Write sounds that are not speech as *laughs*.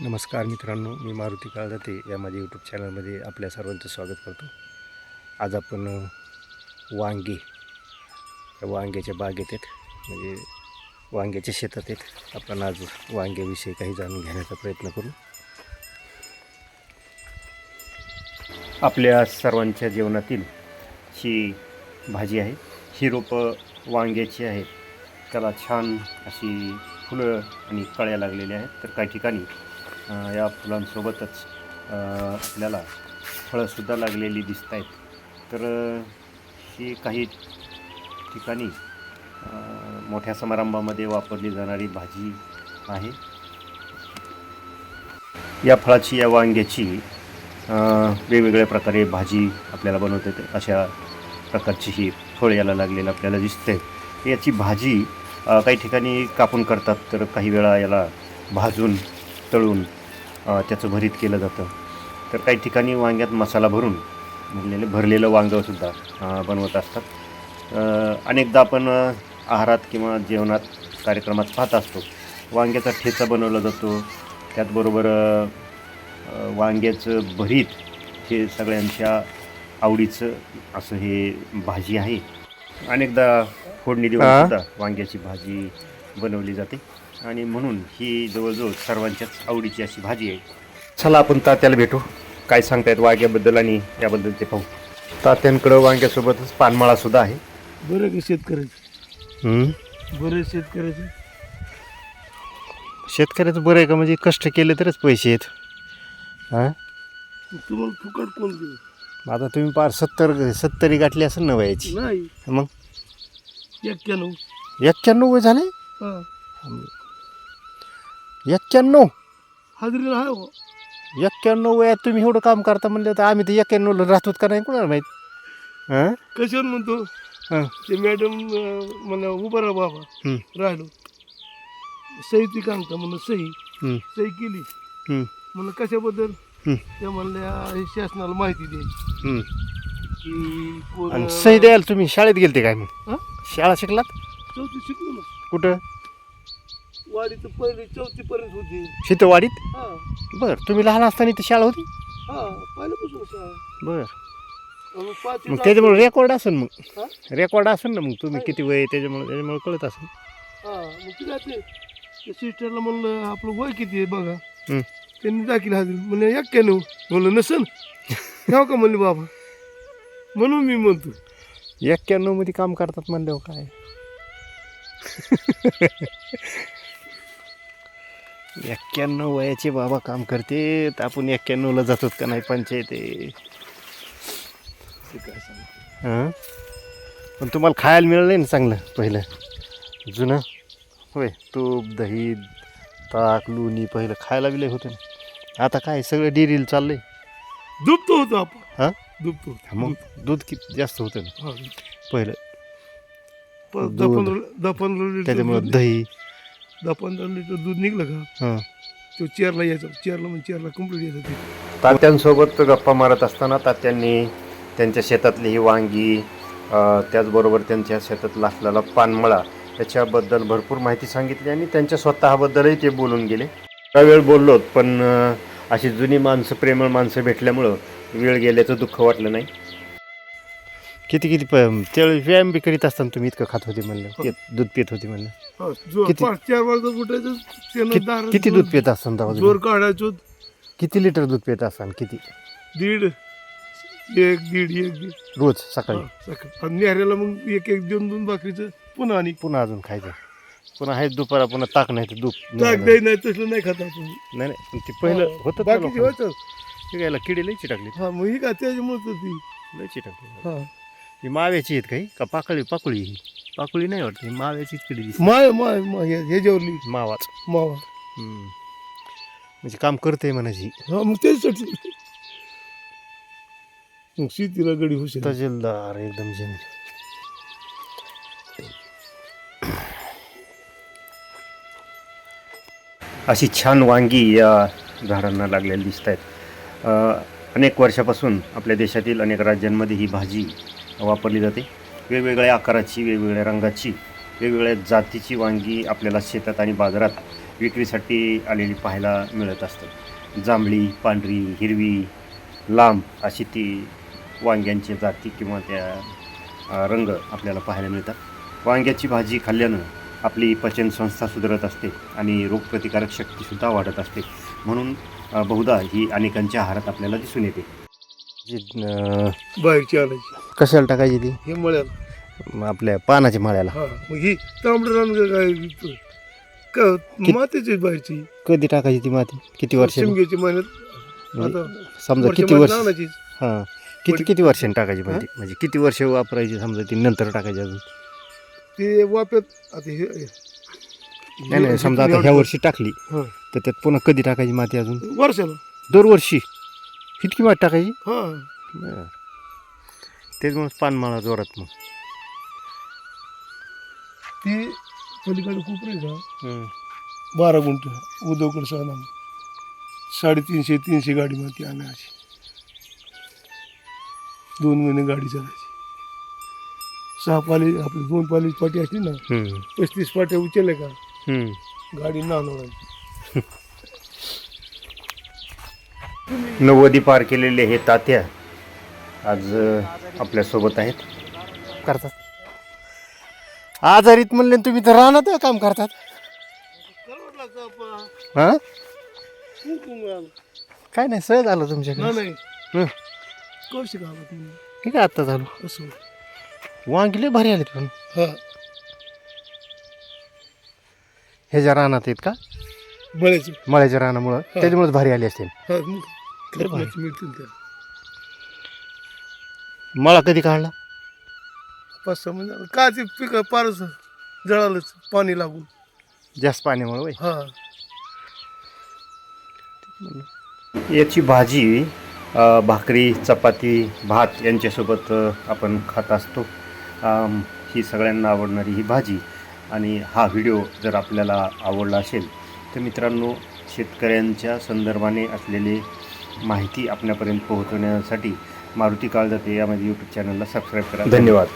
नमस्कार मित्रांनो मी मारुती काळदाते या माझ्या यूट्यूब चॅनलमध्ये आपल्या सर्वांचं स्वागत करतो. आज आपण वांगे वांग्याच्या बागेत आहेत म्हणजे वांग्याच्या शेतात आहेत. आपण आज वांग्याविषयी काही जाणून घेण्याचा प्रयत्न करू. आपल्या सर्वांच्या जेवणातील ही भाजी आहे ही रोपं वांग्याची आहेत. त्याला छान अशी फुलं आणि कळ्या लागलेल्या आहेत. तर काही ठिकाणी या फुलांसोबतच आपल्याला फळंसुद्धा लागलेली दिसत आहेत तर ही काही ठिकाणी मोठ्या समारंभामध्ये वापरली जाणारी भाजी आहे. या फळाची या वांग्याची वेगवेगळ्या प्रकारे भाजी आपल्याला बनवता येते. अशा प्रकारची ही फळ याला लागलेलं आपल्याला दिसते याची भाजी काही ठिकाणी कापून करतात तर काही वेळा याला भाजून तळून त्याचं भरीत केलं जातं. तर काही ठिकाणी वांग्यात मसाला भरून भरलेलं भरलेलं वांगंसुद्धा बनवत असतात. अनेकदा आपण आहारात किंवा जेवणात कार्यक्रमात पाहत असतो. वांग्याचा ठेचा बनवला जातो. त्याचबरोबर वांग्याचं भरीत हे सगळ्यांच्या आवडीचं असं हे भाजी आहे. अनेकदा फोडणी देऊन. सुद्धा वांग्याची भाजी बनवली जाते. आणि म्हणून ही जवळजवळ सर्वांच्याच आवडीची अशी भाजी आहे. चला आपण तात्याला भेटू. काय सांगतायत वांग्याबद्दल आणि याबद्दल ते पाहू. तात्यांकडं वांग्यासोबतच पानमाळा सुद्धा आहे. बरं का शेतकऱ्याचं. हम्म. बरं आहे शेतकऱ्याचं. शेतकऱ्याचं बरं आहे का? म्हणजे कष्ट केले तरच पैसे आहेत. हां? तुम्हाला फुकट कोण आता तुम्ही पार सत्तर सत्तरी गाठली असेल ना वयाची? नाही. मग? एक्क्याण्णव. एक्क्याण्णव वय झाले हा. एक्क्याण्णव. हाजरीला आहे हो. एक्क्याण्णव वयात तुम्ही एवढं काम करता म्हणलं तर आम्ही तर एक्क्याण्णवला राहतोच का नाही कोणाला माहीत? हां? कशावर म्हणतो? हां. ते मॅडम म्हणा उभा राहा बाबा. राहिलो. सही ती कांगता म्हणून सही. सही केली. हं. म्हणलं कशाबद्दल? हं. त्या म्हणल्या हे शासनाला माहिती हम्म. की पोरं- आणि सही द्यायला तुम्ही शाळेत गेलते काय मग? हं? शाळा शिकलात? चौथी शिकलो ना. कुठं? वाडीचं पहिली चौथी पर्यंत होती. शीतवाडीत? हा. बर तुम्ही लहान असताना इथं शाळा होती? हा पहिल्यापासून शाळा. बर. मग पाचवीला मग त्याच्यामुळे रेकॉर्ड असेल मग. हा? रेकॉर्ड असेल ना मग तुम्ही किती वय आहे त्याच्यामुळे त्याच्यामुळे कळत असेल हा मग ती सिस्टरला म्हणलं आपलं वय किती आहे बघा. हं. त्यांनी दाखिल हाजरी म्हणलं एक्क्याण्णव. म्हणलं नसन. ठेव का? म्हणले बाबा. म्हणून मी म्हणतो. एक्क्याण्णवमध्ये काम करतात म्हणल्यावर काय? *laughs* एक्क्याण्णव वयाचे बाबा काम करते आपण एक्क्याण्णवला जातो का नाही पंचायत आहे ते. हां पण तुम्हाला खायला मिळालं नाही ना चांगलं पहिलं जुनं होय तूप दही ताक लोणी पहिलं खायला बी लय होतं ना आता काय सगळं डेअरीला चाललंय दुभतो होतो आपण हा? दुभतो होतो. मग दूध किती जास्त होतं ना. पहिलं दूध. त्याच्यामुळं दूध- दही दहा पंधरा लिटर दूध निघलं का? हां. तो चेअरला यायचा. चेअरला म्हणजे चेअरला कंप्लीट यायचं ते. तात्यांसोबत गप्पा मारत असताना तात्यांनी त्यांच्या शेतातली ही वांगी अ, त्याचबरोबर त्यांच्या शेतातला असलेला पानमळा याच्याबद्दल भरपूर माहिती सांगितली आणि त्यांच्या स्वतःबद्दलही ते बोलून गेले. त्या वेळ बोललोत पण अ, अशी जुनी माणसं प्रेमळ माणसं भेटल्यामुळं वेळ गेल्याचं दुःख वाटलं नाही. किती किती प त्यावेळी व्यायाम बी करीत असताना तुम्ही इतकं खात होते म्हणलं ते दूध पित होते म्हणलं. हा, जो किती? पाच चार वाजता उठायचं त्यानं कित- दारात किती दूध पित असताना तेव्हा जोर तुम्ही? काढायचो. किती लिटर दूध पित असताना? किती? दीड एक दीड एक दीड. रोज सकाळी? हा, सकाळी. आणि न्याऱ्याला मग एक एक दोन दोन भाकरीचं पुन्हा आणि पुन्हा अजून खायचं. पुन्हा आहे दुपारा पुन्हा ताक नाही तर दूध ताक नाही नाही तसलं नाही खाता आपण. नाही पण ते पहिलं हा, होतं होतं. शिकायला किडी लयची टाकली हा मग ही का त्याच्यामुळे ती लयची टाकली हा. ही माव्याची आहेत काही? का पाकळी पाकुळी ही? पाकुळी नाही वाटत ही माव्याचीच किडी दिसते. माय माय माय ह्या- ह्याच्यावरली मावाच मावा. हम्म. म्हणजे काम करते म्हणायची हा मग त्याच्यासाठी. मग शेतीला गडी हुशार तहसीलदार एकदम जमीन अशी छान वांगी या झाडांना लागलेली दिसत आहेत अनेक वर्षापासून आपल्या देशातील अनेक राज्यांमध्ये ही भाजी वापरली जाते. वेगवेगळ्या आकाराची वेगवेगळ्या रंगाची वेगवेगळ्या जातीची वांगी आपल्याला शेतात आणि बाजारात विक्रीसाठी आलेली पाहायला मिळत असतात. जांभळी पांढरी हिरवी लांब अशी ती वांग्यांची जाती किंवा त्या रंग आपल्याला पाहायला मिळतात. वांग्याची भाजी खाल्ल्यानं आपली पचनसंस्था सुधारत असते आणि रोगप्रतिकारक शक्तीसुद्धा वाढत असते. म्हणून बहुधा ही अनेकांच्या आहारात आपल्याला दिसून येते. बाहेरची आणायची. कशाला टाकायची ती? हे मळ्याला. आपल्या पानाच्या माळ्याला. हा मग ही तांबडं रान काय? का मातीची बाहेरची. कधी टाकायची ती माती? किती वर्ष? शिमग्याची महिन्यात. आता समजा किती वर्ष? आणायची हां. किती वडी- किती वर्षांनी टाकायची माहिती म्हणजे किती वर्ष वापरायची समजा ती? नंतर टाकायची अजून? ते वाप्यात आता हे नाही नाही समजा आता ह्या वर्षी टाकली. हा. तर त्यात पुन्हा कधी टाकायची माती अजून? वर्षाला. दरवर्षी. इतकी माती टाकायची हा. बरं. तेच मग पानमाळा जोरात मग. ती पलीकडे खूप का बारा गुंठ. उद्योगकडे सहा साडेतीनशे तीनशे गाडी माती आणायची दोन महिने गाडी चालायची. सहा पाली आपली दोन पाली पाटी असली ना पस्तीस पाट्या उचलल्या का. गाडी नानवायची *laughs* नव्वदी पार केलेले हे तात्या आज आपल्यासोबत आहेत. करतात. आजारीत म्हणले तुम्ही तर राहणार काम करतात. हा? काय नाही सहज आलो तुमच्याकडे. नाही हं. कौशिक आला तुम्ही हे काय आत्ता झालो असं. वांगिले भारी आलेत पण. हा. ह्याच्या रानात आहेत का? मळ्याच्या रानामुळं. त्याच्यामुळेच भारी आली असतील. खतमाचे मिळतील त्या. मळा कधी काढला? पाच सहा महिने झालं. का ते पिक पारच जळालंच पाणी लागून. जास्त पाण्यामुळे वय हा. याची भाजी अ, भाकरी चपाती भात यांच्यासोबत अ, आपण खात असतो. ही सगळ्यांना आवडणारी ही भाजी. आणि हा व्हिडिओ जर आपल्याला आवडला असेल तर मित्रांनो शेतकऱ्यांच्या संदर्भाने असलेली माहिती आपल्यापर्यंत पोहोचवण्यासाठी मारुती काळजाते यामध्ये यूट्यूब चॅनलला सबस्क्राईब करा. धन्यवाद.